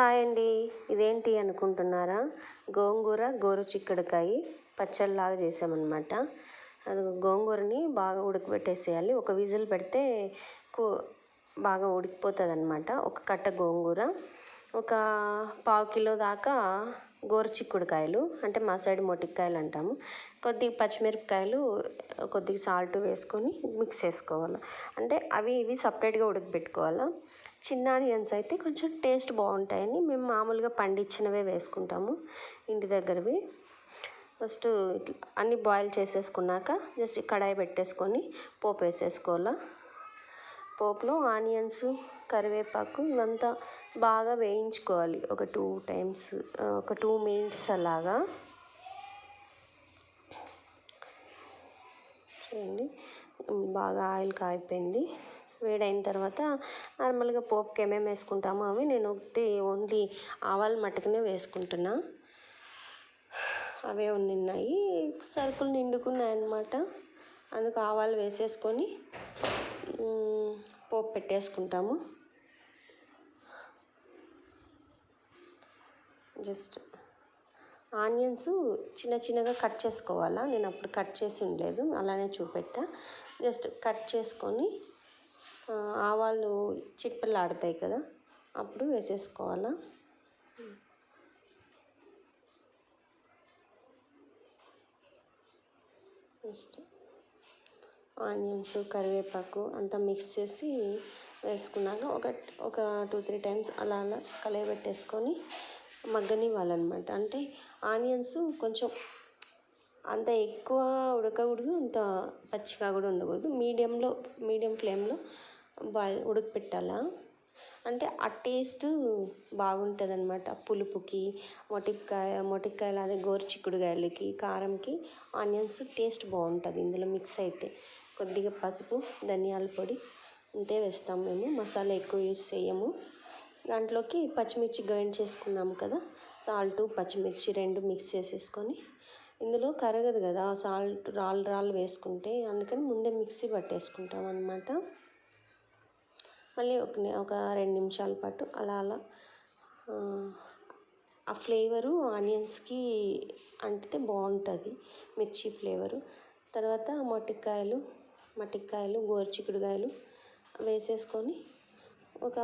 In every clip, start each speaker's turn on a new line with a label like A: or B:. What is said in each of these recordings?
A: Hi అండి. ఇదేంటి అనుకుంటున్నారా? గోంగూర గోరు చిక్కుడుకాయ పచ్చడిలాగా చేసామన్నమాట. అది గోంగూరని బాగా ఉడకబెట్టేసేయాలి. ఒక విజిల్ పెడితే కూ బాగా ఉడికిపోతుంది అనమాట ఒక కట్ట గోంగూర ఒక పావు కిలో దాకా గోరు చిక్కుడుకాయలు అంటే మా సైడ్ మొటిక్కాయలు అంటాము. కొద్దిగా పచ్చిమిరపకాయలు కొద్దిగా సాల్ట్ వేసుకొని మిక్స్ చేసుకోవాలి. అంటే అవి ఇవి సపరేట్గా ఉడకబెట్టుకోవాలా. చిన్న ఆనియన్స్ అయితే కొంచెం టేస్ట్ బాగుంటాయని మేము మామూలుగా పండించినవే వేసుకుంటాము ఇంటి దగ్గరవి. ఫస్ట్ ఇట్లా బాయిల్ చేసేసుకున్నాక జస్ట్ కడాయి పెట్టేసుకొని పోపు వేసేసుకోవాలా. పోపులో ఆనియన్స్ కరివేపాకు ఇవంతా బాగా వేయించుకోవాలి. ఒక టూ టైమ్స్ ఒక టూ మినిట్స్ అలాగా. చూడండి బాగా ఆయిల్ కాగిపోయింది. వేడైన తర్వాత నార్మల్గా పోపుకి ఏమేమి వేసుకుంటామో అవి నేను ఒకటి ఓన్లీ ఆవాలు మట్టుకునే వేసుకుంటున్నా. అవే ఉన్నాయి సరుకులు నిండుకున్నాయి అన్నమాట అందుకు ఆవాలు వేసేసుకొని పోపు పెట్టేసుకుంటాము. జస్ట్ ఆనియన్స్ చిన్న చిన్నగా కట్ చేసుకోవాలా? నేను అప్పుడు కట్ చేసి ఉండలేదు. అలానే చూపెట్టా. జస్ట్ కట్ చేసుకొని ఆవాలు చిప్పలు ఆడతాయి కదా అప్పుడు వేసేసుకోవాలా? నెక్స్ట్ ఆనియన్స్ కరివేపాకు అంతా మిక్స్ చేసి వేసుకున్నాక ఒక ఒక టూ త్రీ టైమ్స్ అలా అలా కలయబెట్టేసుకొని మగ్గనివ్వాలన్నమాట. అంటే ఆనియన్స్ కొంచెం అంత ఎక్కువ ఉడకకూడదు అంత పచ్చిగా కూడా ఉండకూడదు. మీడియంలో మీడియం ఫ్లేమ్లో బాయిల్ ఉడకపెట్టాలా? అంటే ఆ టేస్ట్ బాగుంటుంది అనమాట పులుపుకి మొటిక్కాయ మొటిక్కాయలు అదే గోరు చిక్కుడుకాయలకి కారంకి ఆనియన్స్ టేస్ట్ బాగుంటుంది. ఇందులో మిక్స్ అయితే కొద్దిగా పసుపు ధనియాల పొడి ఇంతే వేస్తాం మేము. మసాలా ఎక్కువ యూస్ చేయము దాంట్లోకి పచ్చిమిర్చి గ్రైండ్ చేసుకున్నాము కదా సాల్ట్ పచ్చిమిర్చి రెండు మిక్స్ చేసేసుకొని. ఇందులో కరగదు కదా సాల్ట్ రాళ్ళు రాళ్ళు వేసుకుంటే అందుకని ముందే మిక్సీ పట్టేసుకుంటాం అనమాట మళ్ళీ ఒక ఒక రెండు నిమిషాల పాటు అలా అలా ఆ ఫ్లేవరు ఆనియన్స్కి అంటితే బాగుంటుంది మిర్చి ఫ్లేవరు. తర్వాత మట్టికాయలు మట్టికాయలు గోరుచిక్కుడుకాయలు వేసేసుకొని ఒక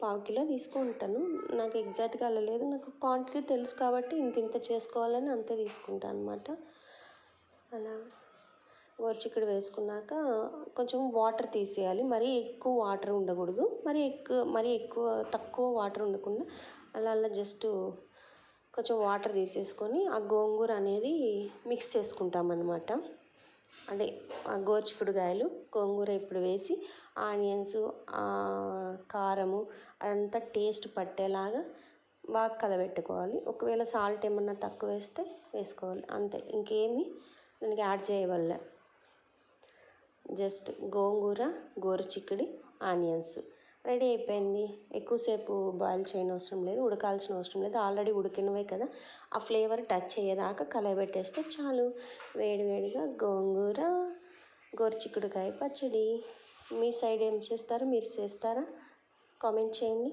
A: పావు కిలో తీసుకుంటాను. నాకు ఎగ్జాక్ట్గా అలా లేదు. నాకు క్వాంటిటీ తెలుసు కాబట్టి ఇంత ఇంత చేసుకోవాలని అంతే తీసుకుంటాను అనమాట అలా. గోరుచిక్కుడు వేసుకున్నాక కొంచెం వాటర్ తీసేయాలి. మరీ ఎక్కువ వాటర్ ఉండకూడదు. మరీ ఎక్కువ మరీ ఎక్కువ తక్కువ వాటర్ ఉండకుండా అలా అలా జస్ట్ కొంచెం వాటర్ తీసేసుకొని ఆ గోంగూర అనేది మిక్స్ చేసుకుంటాం అనమాట అదే ఆ గోరుచిక్కుడుకాయలు గోంగూర ఇప్పుడు వేసి ఆనియన్స్ కారము అదంతా టేస్ట్ పట్టేలాగా బాగా కలబెట్టుకోవాలి. ఒకవేళ సాల్ట్ ఏమన్నా తక్కువ వేస్తే వేసుకోవాలి. అంతే. ఇంకేమి దానికి యాడ్ చేయవల్ల. జస్ట్ గోంగూర గోరుచిక్కుడి ఆనియన్స్. రెడీ అయిపోయింది. ఎక్కువసేపు బాయిల్ చేయని అవసరం లేదు ఉడకాల్సిన అవసరం లేదు. ఆల్రెడీ ఉడికినవే కదా. ఆ ఫ్లేవర్ టచ్ అయ్యేదాకా కలయబెట్టేస్తే చాలు. వేడివేడిగా గోంగూర గోరుచిక్కుడుకాయ పచ్చడి. మీ సైడ్ ఏం చేస్తారు? మీరు చేస్తారా? కామెంట్ చేయండి.